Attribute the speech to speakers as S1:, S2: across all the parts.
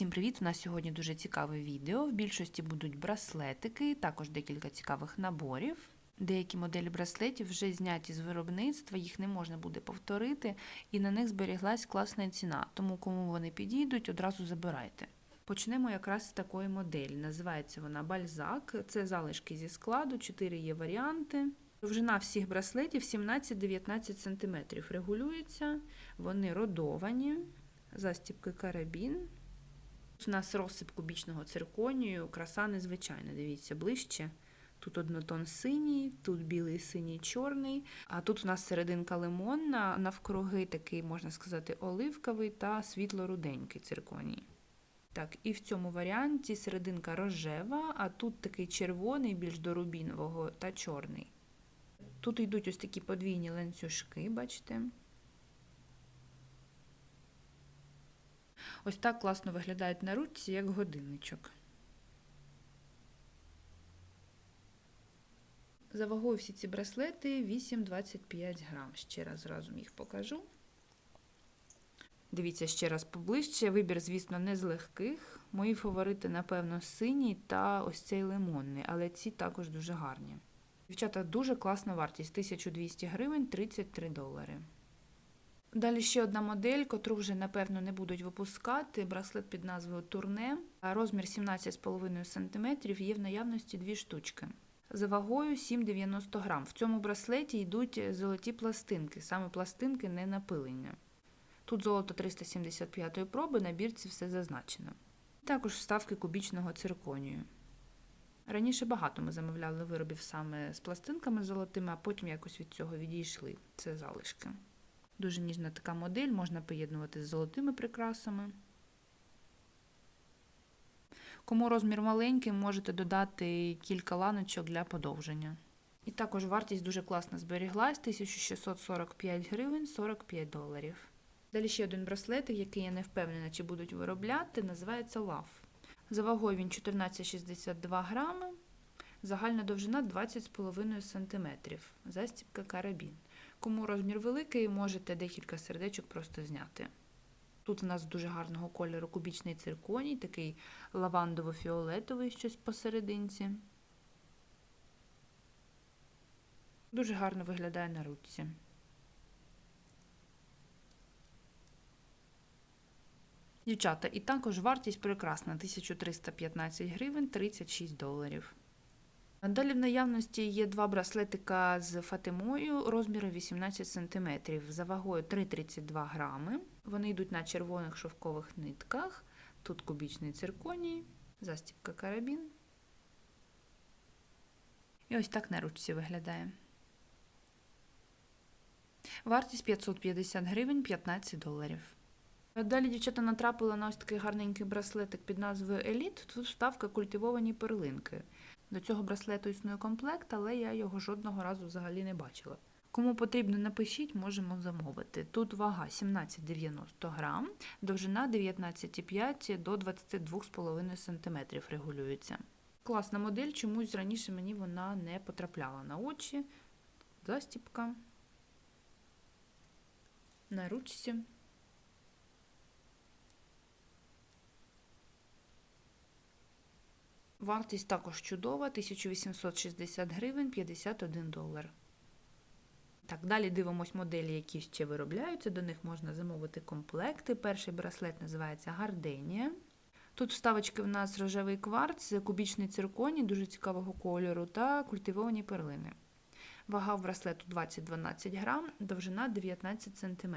S1: Всім привіт! У нас сьогодні дуже цікаве відео. В більшості будуть браслетики, також декілька цікавих наборів. Деякі моделі браслетів вже зняті з виробництва, їх не можна буде повторити, і на них зберіглась класна ціна. Тому кому вони підійдуть, одразу забирайте. Почнемо якраз з такої моделі. Називається вона бальзак. Це залишки зі складу, 4 є варіанти. Довжина всіх браслетів 17-19 см. Регулюється, вони родовані, застібки карабін. Тут у нас розсип кубічного цирконію, краса незвичайна. Дивіться, ближче. Тут однотон синій, тут білий, синій, чорний. А тут у нас серединка лимонна, навкруги такий, можна сказати, оливковий та світло-руденький цирконій. Так, і в цьому варіанті серединка рожева, а тут такий червоний, більш до рубінового та чорний. Тут йдуть ось такі подвійні ланцюжки, бачите. Ось так класно виглядають на ручці, як годинничок. За вагою всі ці браслети 8-25 грам. Ще раз разом їх покажу. Дивіться ще раз поближче. Вибір, звісно, не з легких. Мої фаворити, напевно, синій та ось цей лимонний, але ці також дуже гарні. Дівчата, дуже класна вартість 1200 гривень 33 долари. Далі ще одна модель, котру вже, напевно, не будуть випускати. Браслет під назвою Турне. Розмір 17,5 см, є в наявності дві штучки. За вагою 7,90 грам. В цьому браслеті йдуть золоті пластинки, саме пластинки не напилення. Тут золото 375 проби, на бірці все зазначено. Також вставки кубічного цирконію. Раніше багато ми замовляли виробів саме з пластинками золотими, а потім якось від цього відійшли. Це залишки. Дуже ніжна така модель, можна поєднувати з золотими прикрасами. Кому розмір маленький, можете додати кілька ланочок для подовження. І також вартість дуже класно зберіглась 1645 гривень 45 доларів. Далі ще один браслетик, який я не впевнена, чи будуть виробляти, називається Love. За вагою він 14,62 грами, загальна довжина 20,5 см, застібка карабін. Кому розмір великий, можете декілька сердечок просто зняти. Тут у нас дуже гарного кольору кубічний цирконій, такий лавандово-фіолетовий щось посерединці. Дуже гарно виглядає на руці. Дівчата, і також вартість прекрасна 1315 гривень 36 доларів. Далі в наявності є два браслетика з фатимою розміру 18 см, за вагою 3,32 грами. Вони йдуть на червоних шовкових нитках. Тут кубічний цирконій, застібка карабін. І ось так на ручці виглядає. Вартість 550 гривень 15 доларів. Далі дівчата натрапила на ось такий гарненький браслетик під назвою Еліт. Тут вставка культивовані перлинки. До цього браслету існує комплект, але я його жодного разу взагалі не бачила. Кому потрібно, напишіть, можемо замовити. Тут вага 17,90 грам, довжина 19,5 до 22,5 см регулюється. Класна модель, чомусь раніше мені вона не потрапляла на очі. Застіпка на ручці. Вартість також чудова 1860 гривень 51 долар. Так, далі дивимось моделі, які ще виробляються. До них можна замовити комплекти. Перший браслет називається Гарденія. Тут вставочки в нас рожевий кварц, кубічний цирконій дуже цікавого кольору та культивовані перлини. Вага в браслету 20-12 грам, довжина 19 см.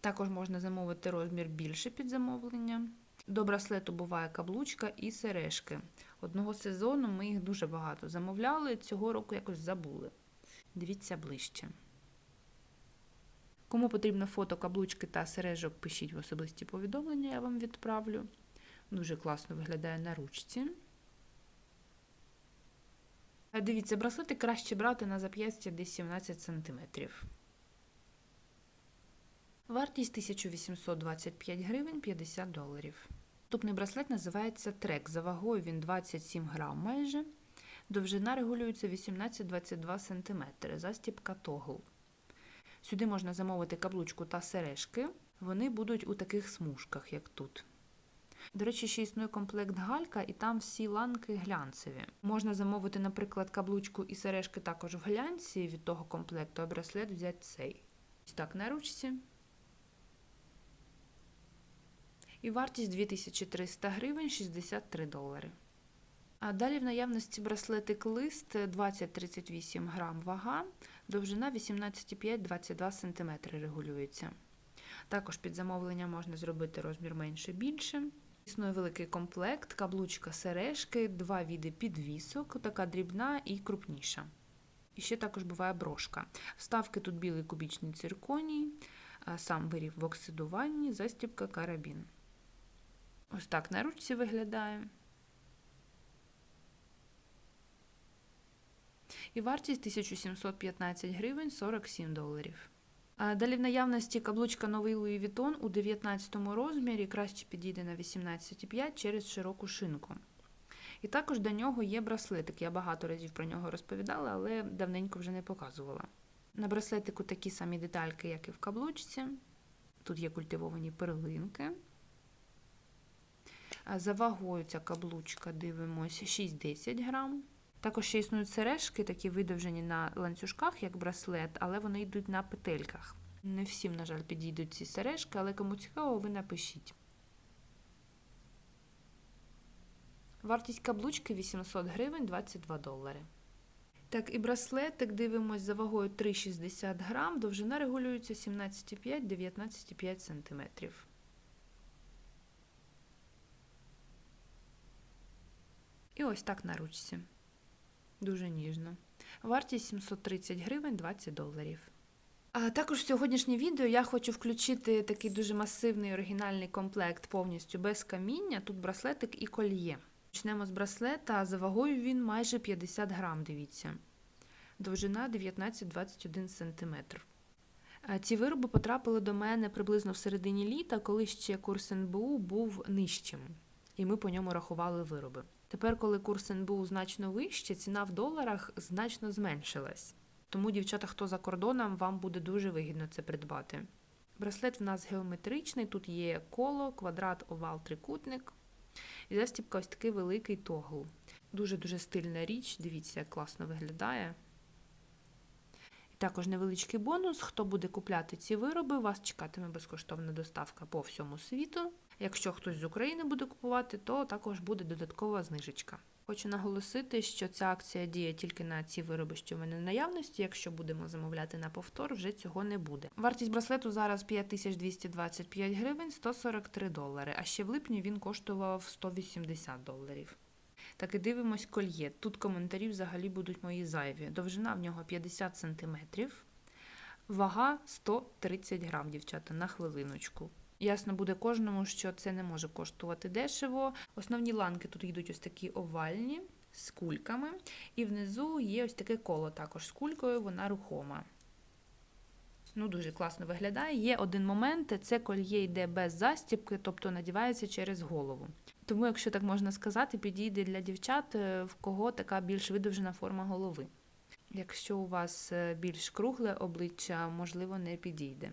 S1: Також можна замовити розмір більше під замовлення. До браслету буває каблучка і сережки. Одного сезону ми їх дуже багато замовляли, цього року якось забули. Дивіться ближче. Кому потрібно фото каблучки та сережок, пишіть в особисті повідомлення, я вам відправлю. Дуже класно виглядає на ручці. Дивіться, браслети краще брати на зап'ястя десь 17 см. Вартість 1825 гривень 50 доларів. Наступний браслет називається трек. За вагою він 27 грам майже. Довжина регулюється 18-22 см. Застібка тогл. Сюди можна замовити каблучку та сережки. Вони будуть у таких смужках, як тут. До речі, ще існує комплект галька, і там всі ланки глянцеві. Можна замовити, наприклад, каблучку і сережки також в глянці від того комплекту, а браслет взяти цей. Так на ручці. І вартість 2300 гривень 63 долари. А далі в наявності браслетик лист 20-38 грам вага, довжина 18,5-22 см регулюється. Також під замовлення можна зробити розмір менше більше. Існує великий комплект, каблучка сережки, два віди підвісок, така дрібна і крупніша. І ще також буває брошка. Вставки тут білий кубічний цирконій, сам виріб в оксидуванні, застібка карабін. Ось так на ручці виглядає. І вартість 1715 гривень 47 доларів. Далі в наявності каблучка новий Louis Vuitton у 19 розмірі краще підійде на 18,5 через широку шинку. І також до нього є браслетик. Я багато разів про нього розповідала, але давненько вже не показувала. На браслетику такі самі детальки, як і в каблучці. Тут є культивовані перлинки. За вагою ця каблучка дивимось 6-10 грам. Також ще існують сережки, такі видовжені на ланцюжках, як браслет, але вони йдуть на петельках. Не всім, на жаль, підійдуть ці сережки, але кому цікаво, ви напишіть. Вартість каблучки 800 гривень 22 долари. Так, і браслетик дивимось за вагою 3,60 грам, довжина регулюється 17,5-19,5 см. І ось так на ручці. Дуже ніжно. Вартість 730 гривень 20 доларів. А також в сьогоднішнє відео я хочу включити такий дуже масивний оригінальний комплект повністю без каміння. Тут браслетик і кольє. Почнемо з браслета, за вагою він майже 50 грам, дивіться. Довжина 19-21 см. Ці вироби потрапили до мене приблизно в середині літа, коли ще курс НБУ був нижчим, і ми по ньому рахували вироби. Тепер, коли курс НБУ значно вище, ціна в доларах значно зменшилась. Тому, дівчата, хто за кордоном, вам буде дуже вигідно це придбати. Браслет в нас геометричний, тут є коло, квадрат, овал, трикутник. І застібка ось такий великий тогл. Дуже-дуже стильна річ, дивіться, як класно виглядає. І також невеличкий бонус. Хто буде купляти ці вироби, вас чекатиме безкоштовна доставка по всьому світу. Якщо хтось з України буде купувати, то також буде додаткова знижечка. Хочу наголосити, що ця акція діє тільки на ці вироби, що в мене наявності. Якщо будемо замовляти на повтор, вже цього не буде. Вартість браслету зараз 5225 гривень 143 долари, а ще в липні він коштував 180 доларів. Так і дивимось кольє. Тут коментарі взагалі будуть мої зайві. Довжина в нього 50 см, вага 130 грам, дівчата, на хвилиночку. Ясно буде кожному, що це не може коштувати дешево. Основні ланки тут йдуть ось такі овальні з кульками, і внизу є ось таке коло також з кулькою, вона рухома. Ну, Дуже класно виглядає. Є один момент: це кольє йде без застібки, тобто надівається через голову. Тому, якщо так можна сказати, підійде для дівчат, е, в кого така більш видовжена форма голови. Якщо у вас е, більш кругле обличчя, можливо, не підійде.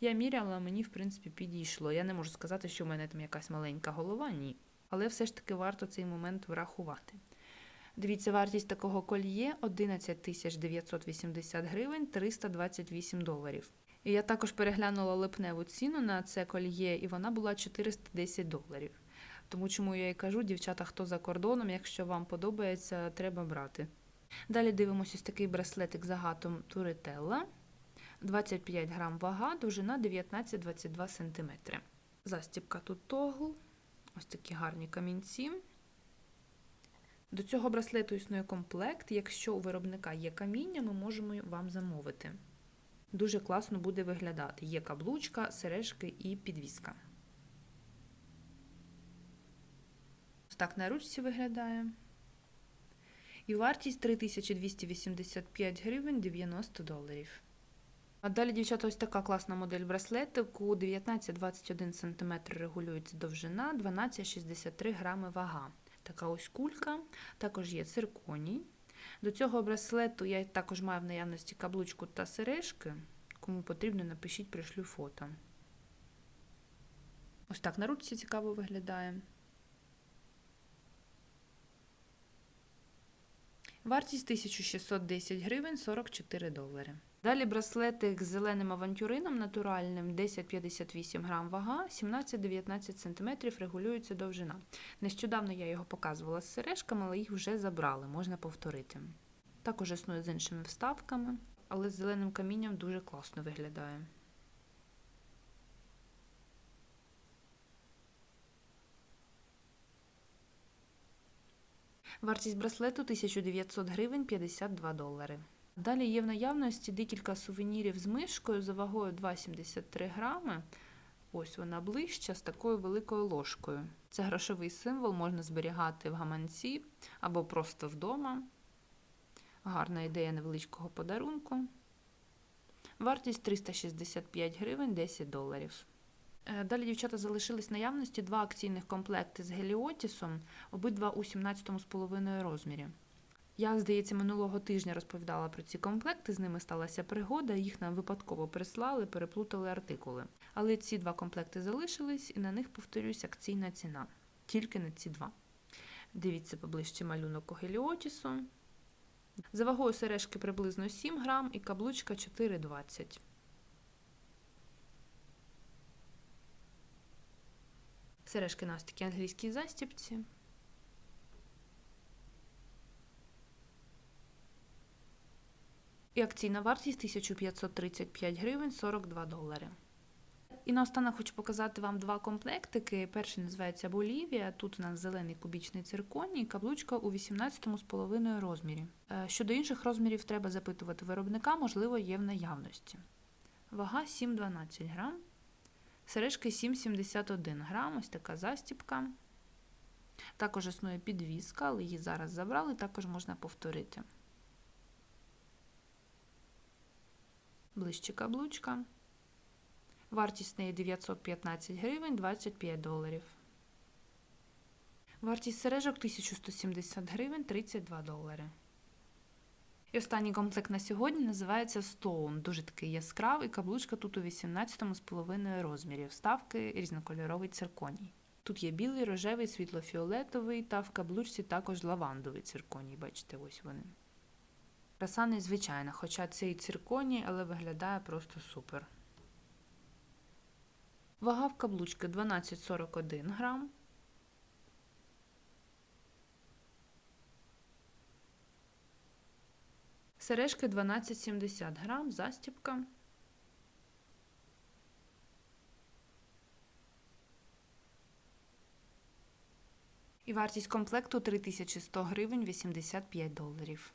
S1: Я міряла, мені, в принципі, підійшло. Я не можу сказати, що в мене там якась маленька голова, ні. Але все ж таки варто цей момент врахувати. Дивіться, вартість такого кольє 11 980 гривень 328 доларів. І я також переглянула липневу ціну на це кольє, і вона була 410 доларів. Тому чому я і кажу, дівчата, хто за кордоном, якщо вам подобається, треба брати. Далі дивимося ось такий браслетик з агатом Турителла. 25 грам вага, довжина 19-22 см. Застібка тут тогл, ось такі гарні камінці. До цього браслету існує комплект. Якщо у виробника є каміння, ми можемо вам замовити. Дуже класно буде виглядати. Є каблучка, сережки і підвіска. Ось так на ручці виглядає. І вартість 3285 гривень 90 доларів. А далі, дівчата, ось така класна модель браслетику. 19-21 см регулюється довжина, 12-63 грами вага. Така ось кулька, також є цирконій. До цього браслету я також маю в наявності каблучку та сережки. Кому потрібно, напишіть, пришлю фото. Ось так на ручці цікаво виглядає. Вартість 1610 гривень 44 долари. Далі браслетик з зеленим авантюрином натуральним 10-58 грам вага, 17-19 см регулюється довжина. Нещодавно я його показувала з сережками, але їх вже забрали, можна повторити. Також існує з іншими вставками, але з зеленим камінням дуже класно виглядає. Вартість браслету 1900 гривень 52 долари. Далі є в наявності декілька сувенірів з мишкою за вагою 2,73 грами. Ось вона ближча з такою великою ложкою. Це грошовий символ, можна зберігати в гаманці або просто вдома. Гарна ідея невеличкого подарунку. Вартість 365 гривень 10 доларів. Е, Далі дівчата залишились наявності два акційних комплекти з геліотісом, обидва у 17,5 розмірі. Я, здається, минулого тижня розповідала про ці комплекти, з ними сталася пригода, їх нам випадково прислали, переплутали артикули. Але ці два комплекти залишились, і на них, повторюсь, акційна ціна. Тільки на ці два. Дивіться поближче малюнок у геліотісу. За вагою сережки приблизно 7 грам і каблучка 4,20. Сережки на ось такій англійській застіпці. І акційна вартість 1535 гривень 42 долари. І наостанок хочу показати вам два комплектики. Перший називається Болівія. Тут у нас зелений кубічний цирконій, каблучка у 18,5 розмірі. Е, Щодо інших розмірів треба запитувати виробника, можливо, є в наявності. Вага 7,12 грам. Сережки 7,71 грам, ось така застіпка. Також існує підвіска, але її зараз забрали, також можна повторити. Ближче каблучка. Вартість неї 915 гривень 25 доларів. Вартість сережок 1170 гривень 32 долари. І останній комплект на сьогодні називається Stone. Дуже такий яскравий, каблучка тут у 18,5 розмірі. Вставки різнокольоровий цирконій. Тут є білий, рожевий, світлофіолетовий та в каблучці також лавандовий цирконій. Бачите, ось вони. Краса незвичайна, хоча це і цирконій, але виглядає просто супер. Вага в каблучки 12,41 грам. Сережки 12,70 грам, застіпка. І вартість комплекту 3100 гривень 85 доларів.